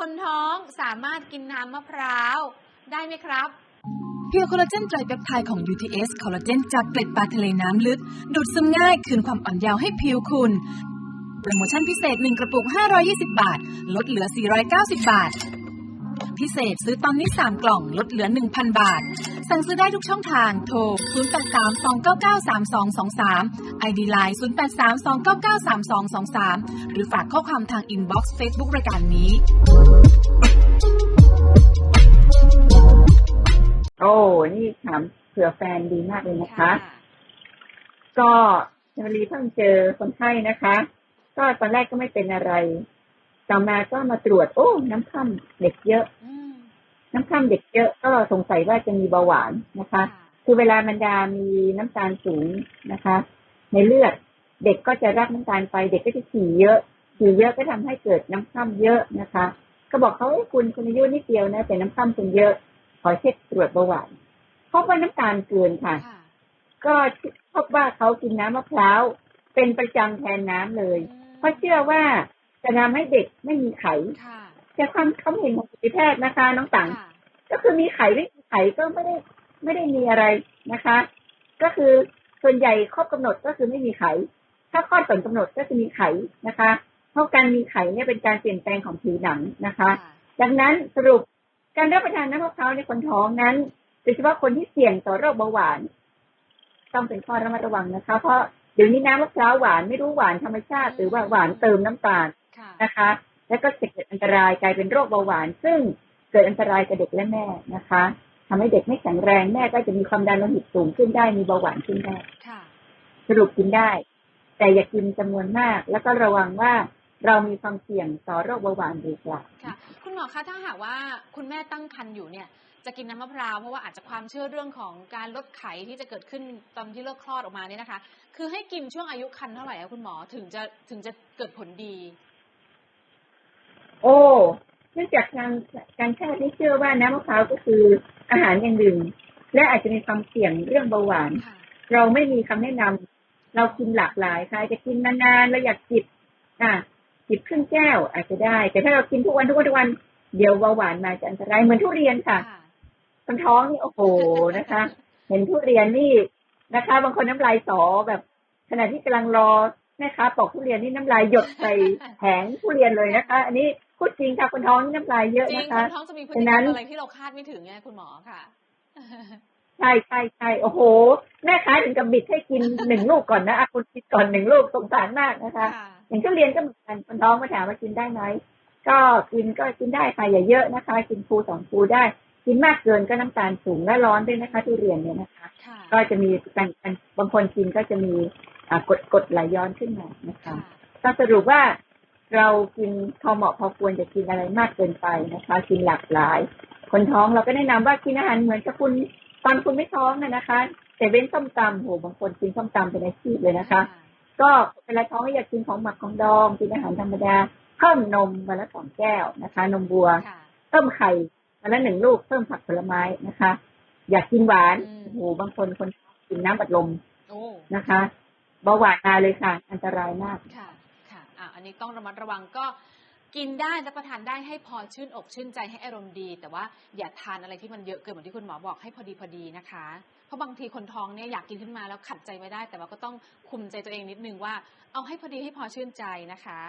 คนท้องสามารถกินน้ำมะพร้าว ได้ไหมครับเพียวคอลลาเจนไตรเปปไทด์ของ UTS คอลลาเจนจากเกล็ดปลาทะเลน้ำลึก ดูดซึมง่ายคืนความอ่อนเยาว์ให้ผิวคุณ โปรโมชั่นพิเศษ 1 กระปุก 520 บาท ลดเหลือ 490 บาท พิเศษซื้อตอนนี้ 3 กล่อง ลดเหลือ 1,000 บาท สั่งซื้อได้ทุกช่องทาง โทร 0832993223 ID Line 0832993223 หรือฝากข้อความทางอินบ็อกซ์เฟซบุ๊กรายการนี้ โอ้นี่ถามเผื่อแฟนดีมากเลยนะคะ ก็เนวลีเพิ่งเจอคนไข้นะคะ ก็ตอนแรกก็ไม่เป็นอะไร ต่อมาก็มาตรวจ โอ้ น้ำค่ำเด็กเยอะ น้ำค่ำเด็กเยอะก็สงสัยว่าจะมีเบาหวานนะคะ คือเวลามันดามีน้ำตาลสูงนะคะ ในเลือดเด็กก็จะรับน้ำตาลไป เด็กก็จะฉี่เยอะฉี่เยอะก็ทำให้เกิดน้ำค่ำเยอะนะคะ ก็บอกเขาเอ้ยคุณคุณอายุนิดเดียวนะแต่น้ำค่ำคุณเยอะขอเช็คตรวจเบาหวานพบว่าน้ำตาลเกินค่ะค่ะ ก็พบว่าเขากินน้ำมะพร้าวเป็นประจำแทนน้ำเลย เพราะเชื่อว่าจะทำให้เด็กไม่มีไขค่ะ แต่ความเขาเห็นของจิตแพทย์นะคะน้องตังค่ะก็คือมีไข่ไม่มีไข่ก็ไม่ได้ไม่ได้มีอะไรนะคะ ก็คือส่วนใหญ่ครอบกำหนดก็คือไม่มีไข่ถ้าคลอดก่อนกำหนดก็จะมีไข่นะคะ เพราะการมีไข่เนี่ยเป็นการเปลี่ยนแปลงของผิวหนังนะคะ ดังนั้นสรุปการรับประทานน้ำมะพร้าวในคนท้องนั้นโดยเฉพาะคนที่เสี่ยงต่อโรคเบาหวาน ต้องเป็นข้อระมัดระวังนะคะ เพราะเดี๋ยวนี้น้ำมะพร้าวหวานไม่รู้หวานธรรมชาติ หรือว่าหวานเติมน้ำตาลค่ะนะคะ แล้วก็จะเกิดอันตรายกลายเป็นโรคเบาหวาน ซึ่งเกิดอันตรายกับเด็กและแม่นะคะทำให้เด็กไม่แข็งแรงแม่ก็จะมีความดันโลหิตสูงขึ้นได้มีเบาหวานขึ้นได้ค่ะสรุปกินได้ แต่อย่ากินจำนวนมาก แล้วก็ระวังว่าเรามีความเสี่ยงต่อโรคเบาหวานหรือเปล่าค่ะ คุณหมอคะถ้าหากว่าคุณแม่ตั้งครรภ์อยู่เนี่ย จะกินน้ำมะพร้าวเพราะว่าอาจจะความเชื่อเรื่องของการลดไขที่จะเกิดขึ้นตอนที่เลิกคลอดออกมาเนี่ยนะคะ คือให้กินช่วงอายุครรภ์เท่าไหร่คะคุณหมอถึงจะถึงจะเกิดผลดี โอ้เนื่องจากทางการแพทย์ที่เชื่อว่าน้ำมะพร้าวก็คืออาหารอย่างหนึ่ง และอาจจะมีความเสี่ยงเรื่องเบาหวานค่ะเราไม่มีคำแนะนำเรากินหลากหลายใครจะกินนานๆเราอยากจิบอะจิบครึ่งแก้วอาจจะได้ แต่ถ้าเรากินทุกวันทุกวันทุกวันเดี๋ยวเบาหวานมาจะอันตรายเหมือนทุเรียนค่ะค่ะคนท้องนี่โอ้โหนะคะ เห็นทุเรียนนี่นะคะ บางคนน้ำลายสอแบบขณะที่กำลังรอแม่ค้าปอกทุเรียนนี่น้ำลายหยดใส่แผงทุเรียนเลยนะคะ อันนี้ พูดจริงค่ะคนท้องนี่น้ำลายเยอะจริงนะคะคนท้องจะมีพฤติฉะกรนั้รนมอะไรที่เราคาดไม่ถึงไงคุณหมอค่ะใช่ใช่ใช่โอ้โห แม่ค้าถึงกับบิดให้กินหนึ่งลูกก่อนนะอะคุณกินก่อนหนึ่งลูกสงสารมากนะคะค่ะอย่างทุเรียนก็เหมือนกันคนท้องมาถามว่ากินได้ไหมก็กินก็กินได้ค่ะอย่าเยอะนะคะ กินภูสองภูได้ กินมากเกินก็น้ำตาลสูงและร้อนด้วยนะคะทุเรียนเนี่ยนะคะค่ะก็จะมีการการบางคนกินก็จะมีอ่ากดกดไหลย้อนขึ้นมานะคะค่ะก็สรุปว่า เรากินพอเหมาะพอควรจะกินอะไรมากเกินไปนะคะ กินหลากหลาย คนท้องเราก็แนะนำว่ากินอาหารเหมือนกับคุณตอนคุณไม่ท้องนะนะคะ แต่เว้นส้มตำโหบางคนกินส้มตำเป็นอาชีพเลยนะคะ ก็เวลาท้องอยากกินของหมักของดองกินอาหารธรรมดาเพิ่มนมวันละสองแก้วนะคะ นมบัวค่ะเพิ่มไข่วันละหนึ่งลูกเพิ่มผักผลไม้นะคะ อยากกินหวานอืมโอ้โหบางคนคนกินน้ำบัดลมโอ้นะคะเบาหวานมาเลยค่ะ อันตรายมากค่ะค่ะอะ อันนี้ต้องระมัดระวังก็กินได้รับประทานได้ให้พอชื่นอกชื่นใจให้อารมณ์ดี แต่ว่าอย่าทานอะไรที่มันเยอะเกินเหมือนที่คุณหมอบอกให้พอดีพอดีนะคะ เพราะบางทีคนท้องเนี่ยอยากกินขึ้นมาแล้วขัดใจไม่ได้ แต่ว่าก็ต้องคุมใจตัวเองนิดนึงว่า เอาให้พอดีให้พอชื่นใจนะคะ